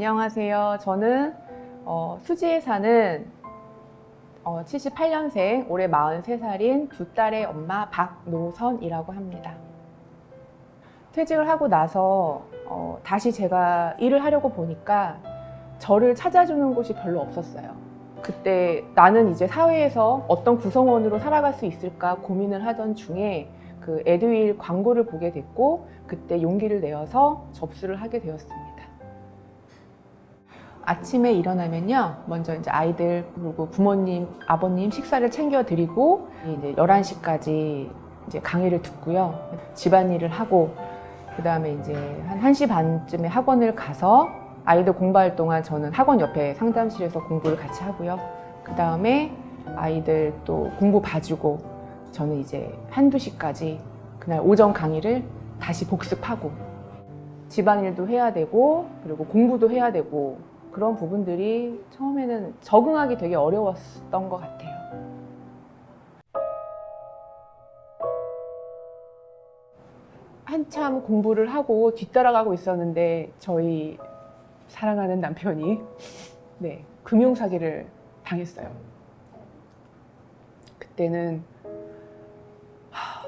안녕하세요. 저는 어, 수지에 사는 어, 78년생, 올해 43살인 두 딸의 엄마 박노선이라고 합니다. 퇴직을 하고 나서 어, 다시 제가 일을 하려고 보니까 저를 찾아주는 곳이 별로 없었어요. 그때 나는 이제 사회에서 어떤 구성원으로 살아갈 수 있을까 고민을 하던 중에 그 에듀윌 광고를 보게 됐고 그때 용기를 내어서 접수를 하게 되었습니다. 아침에 일어나면요. 먼저 이제 아이들 그리고 부모님, 아버님 식사를 챙겨 드리고 이제 11시까지 이제 강의를 듣고요. 집안일을 하고 그다음에 이제 한 1시 반쯤에 학원을 가서 아이들 공부할 동안 저는 학원 옆에 상담실에서 공부를 같이 하고요. 그다음에 아이들 또 공부 봐주고 저는 이제 한두 시까지 그날 오전 강의를 다시 복습하고 집안일도 해야 되고 그리고 공부도 해야 되고 그런 부분들이 처음에는 적응하기 되게 어려웠던 것 같아요. 한참 공부를 하고 뒤따라가고 있었는데 저희 사랑하는 남편이 네, 금융 사기를 당했어요. 그때는 하,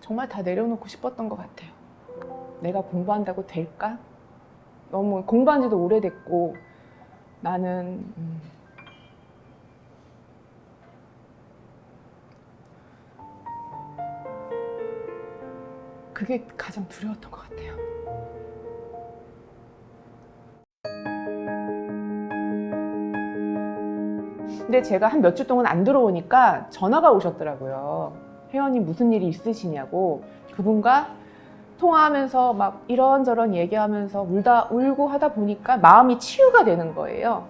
정말 다 내려놓고 싶었던 것 같아요. 내가 공부한다고 될까? 너무 공부한 지도 오래됐고 나는 음, 그게 가장 두려웠던 것 같아요. 근데 제가 한 몇 주 동안 안 들어오니까 전화가 오셨더라고요. 회원님 무슨 일이 있으시냐고 그분과 통화하면서 막 이런저런 얘기하면서 울다 울고 하다 보니까 마음이 치유가 되는 거예요.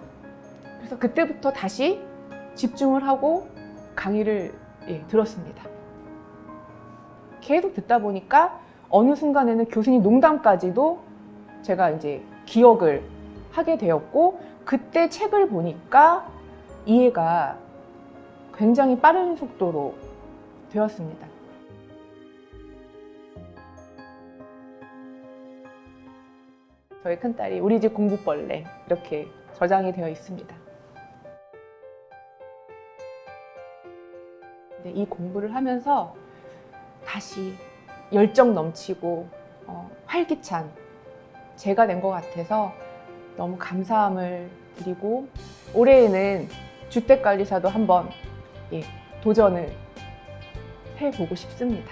그래서 그때부터 다시 집중을 하고 강의를 예, 들었습니다. 계속 듣다 보니까 어느 순간에는 교수님 농담까지도 제가 이제 기억을 하게 되었고 그때 책을 보니까 이해가 굉장히 빠른 속도로 되었습니다. 저희 큰딸이 우리 집 공부벌레 이렇게 저장이 되어 있습니다. 이 공부를 하면서 다시 열정 넘치고 어, 활기찬 제가 된 것 같아서 너무 감사함을 드리고 올해에는 주택관리사도 한번 예, 도전을 해보고 싶습니다.